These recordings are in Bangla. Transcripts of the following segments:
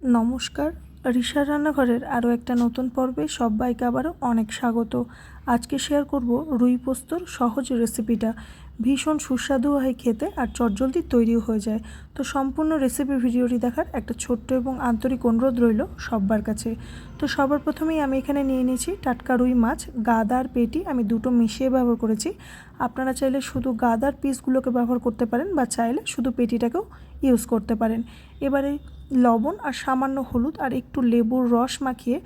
নমস্কার ঋষার রান্নাঘরের আরও একটা নতুন পর্বে সবাইকে আবারও অনেক স্বাগত। আজকে শেয়ার করব রুই পোস্তর সহজ রেসিপিটা ভীষণ সুস্বাদু হয় খেতে আর চটজলদি তৈরিও হয়ে যায়। তো সম্পূর্ণ রেসিপি ভিডিওটি দেখার একটা ছোট্ট এবং আন্তরিক অনুরোধ রইল সবার কাছে। তো সবার প্রথমেই আমি এখানে নিয়ে নিয়েছি টাটকা রুই মাছ। গাদার পেটি আমি দুটো মিশিয়ে ব্যবহার করেছি। আপনারা চাইলে শুধু গাদার পিসগুলোকে ব্যবহার করতে পারেন বা চাইলে শুধু পেটিটাকেও ইউজ করতে পারেন। এবারে লবণ আর সামান্য হলুদ আর একটু লেবুর রস মাখিয়ে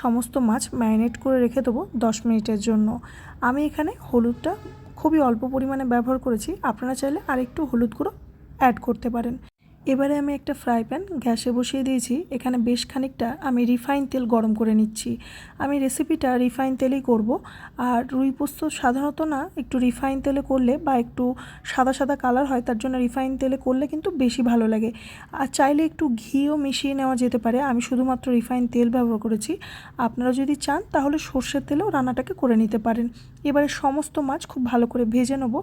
সমস্ত মাছ ম্যারিনেট করে রেখে দেবো দশ মিনিটের জন্য। আমি এখানে হলুদটা খুবই অল্প পরিমাণে ব্যবহার করেছি। আপনারা চাইলে আর একটু হলুদ গুঁড়ো অ্যাড করতে পারেন। এবারে আমি একটা ফ্রাই প্যান গ্যাসে বসিয়ে দিয়েছি। এখানে বেশ খানিকটা আমি রিফাইন তেল গরম করে নিচ্ছি। আমি রেসিপিটা রিফাইন তেলেই করব। আর রুই পোস্ত সাধারণত না একটু রিফাইন তেলে করলে বা একটু সাদা সাদা কালার হয়, তার জন্য রিফাইন তেলে করলে কিন্তু বেশি ভালো লাগে। আর চাইলে একটু ঘিও মিশিয়ে নেওয়া যেতে পারে। আমি শুধুমাত্র রিফাইন তেল ব্যবহার করেছি। আপনারা যদি চান তাহলে সর্ষের তেলেও রান্নাটাকে করে নিতে পারেন। এবারে সমস্ত মাছ খুব ভালো করে ভেজে নেব।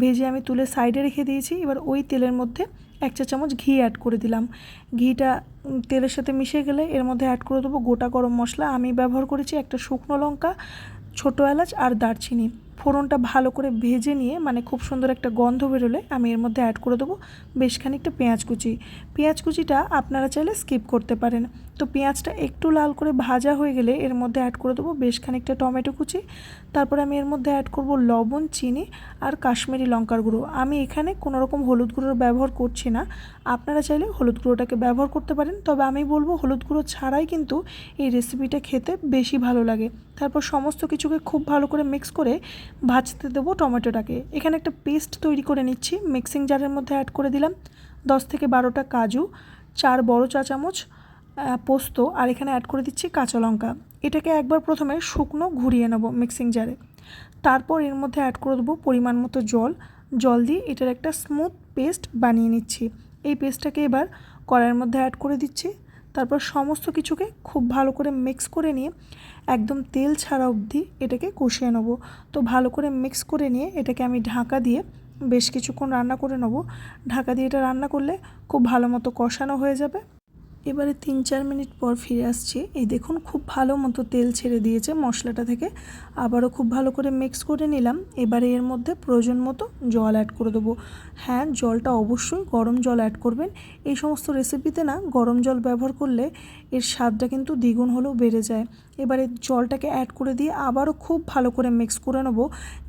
ভেজে আমি তুলে সাইডে রেখে দিয়েছি। এবার ওই তেলের মধ্যে এক চা চামচ ঘি অ্যাড করে দিলাম। ঘিটা তেলের সাথে মিশে গেলে এর মধ্যে অ্যাড করে দেবো গোটা গরম মশলা। আমি ব্যবহার করেছি একটা শুকনো লঙ্কা, ছোটো এলাচ আর দারচিনি। ফোড়নটা ভালো করে ভেজে নিয়ে মানে খুব সুন্দর একটা গন্ধ বেরোলে আমি এর মধ্যে অ্যাড করে দেবো বেশ খানিকটা পেঁয়াজ কুচি। পেঁয়াজ কুচিটা আপনারা চাইলে স্কিপ করতে পারেন। তো পেঁয়াজটা একটু লাল করে ভাজা হয়ে গেলে এর মধ্যে অ্যাড করে দেবো বেশ খানিকটা টমেটো কুচি। তারপর আমি এর মধ্যে অ্যাড করব লবণ, চিনি আর কাশ্মীরি লঙ্কার গুঁড়ো। আমি এখানে কোনো রকম হলুদ গুঁড়োর ব্যবহার করছি না। আপনারা চাইলে হলুদ গুঁড়োটাকে ব্যবহার করতে পারেন। তবে আমি বলব হলুদ গুঁড়ো ছাড়াই কিন্তু এই রেসিপিটা খেতে বেশি ভালো লাগে। তারপর সমস্ত কিছুকে খুব ভালো করে মিক্স করে ভাজতে দেবো টমেটোটাকে। এখানে একটা পেস্ট তৈরি করে নিচ্ছি। মিক্সিং জারের মধ্যে অ্যাড করে দিলাম দশ থেকে বারোটা কাজু, চার বড় চা চামচ পোস্ত আর এখানে অ্যাড করে দিচ্ছি কাঁচা লঙ্কা। এটাকে একবার প্রথমে শুকনো ঘুরিয়ে নেব মিক্সিং জারে। তারপর এর মধ্যে অ্যাড করে দেবো পরিমাণ মতো জল। জল দিয়ে এটার একটা স্মুথ পেস্ট বানিয়ে নিচ্ছি। এই পেস্টটাকে এবার কড়াইয়ের মধ্যে অ্যাড করে দিচ্ছি। তারপর সমস্ত কিছুকে খুব ভালো করে মিক্স করে নিয়ে একদম তেল ছাড়া অবধি এটাকে কষিয়ে নেব। তো ভালো করে মিক্স করে নিয়ে এটাকে আমি ঢাকা দিয়ে বেশ কিছুক্ষণ রান্না করে নেব। ঢাকা দিয়ে এটা রান্না করলে খুব ভালো মতো কষানো হয়ে যাবে। এবারে তিন চার মিনিট পর ফিরে আসছি। এই দেখুন, খুব ভালো মতো তেল ছেড়ে দিয়েছে মশলাটা থেকে। আবারও খুব ভালো করে মিক্স করে নিলাম। এবারে এর মধ্যে প্রয়োজন মতো জল অ্যাড করে দেবো। হ্যাঁ জলটা অবশ্যই গরম জল অ্যাড করবেন। এই সমস্ত রেসিপিতে না, গরম জল ব্যবহার করলে এর স্বাদটা কিন্তু দ্বিগুণ হলেও বেড়ে যায়। এবারে জলটাকে অ্যাড করে দিয়ে আবারও খুব ভালো করে মিক্স করে নেব।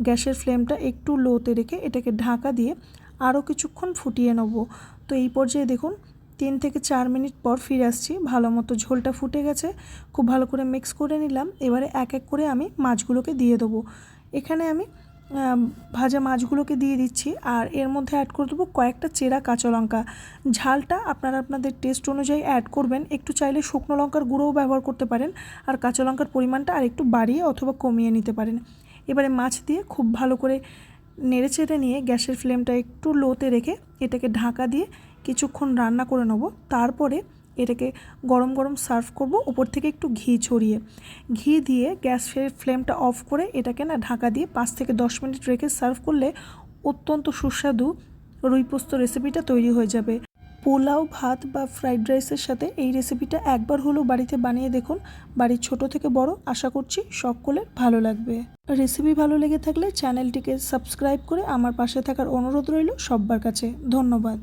গ্যাসের ফ্লেমটা একটু লোতে রেখে এটাকে ঢাকা দিয়ে আরও কিছুক্ষণ ফুটিয়ে নেব। তো এই পর্যায়ে দেখুন তিন থেকে চার মিনিট পর ফিরে আসছি। ভালো মতো ঝোলটা ফুটে গেছে। খুব ভালো করে মিক্স করে নিলাম। এবারে এক এক করে আমি মাছগুলোকে দিয়ে দেবো। এখানে আমি ভাজা মাছগুলোকে দিয়ে দিচ্ছি আর এর মধ্যে অ্যাড করে দেবো কয়েকটা চেরা কাঁচা লঙ্কা। ঝালটা আপনারা আপনাদের টেস্ট অনুযায়ী অ্যাড করবেন। একটু চাইলে শুকনো লঙ্কার গুঁড়োও ব্যবহার করতে পারেন আর কাঁচা লঙ্কার পরিমাণটা আর একটু বাড়িয়ে অথবা কমিয়ে নিতে পারেন। এবারে মাছ দিয়ে খুব ভালো করে নেড়ে চেড়ে নিয়ে গ্যাসের ফ্লেমটা একটু লোতে রেখে এটাকে ঢাকা দিয়ে কিছুক্ষণ রান্না করে নেব। তারপরে এটাকে গরম গরম সার্ভ করব উপর থেকে একটু ঘি ছড়িয়ে। ঘি দিয়ে গ্যাসের ফ্লেমটা অফ করে এটাকে না ঢাকা দিয়ে পাঁচ থেকে দশ মিনিট রেখে সার্ভ করলে অত্যন্ত সুস্বাদু রুইপোস্ত রেসিপিটা তৈরি হয়ে যাবে। পোলাও, ভাত বা ফ্রাইড রাইসের সাথে এই রেসিপিটা একবার হলেও বাড়িতে বানিয়ে দেখুন। বাড়ির ছোট থেকে বড় আশা করছি সকলের ভালো লাগবে। রেসিপি ভালো লেগে থাকলে চ্যানেলটিকে সাবস্ক্রাইব করে আমার পাশে থাকার অনুরোধ রইল সব্বার কাছে। ধন্যবাদ।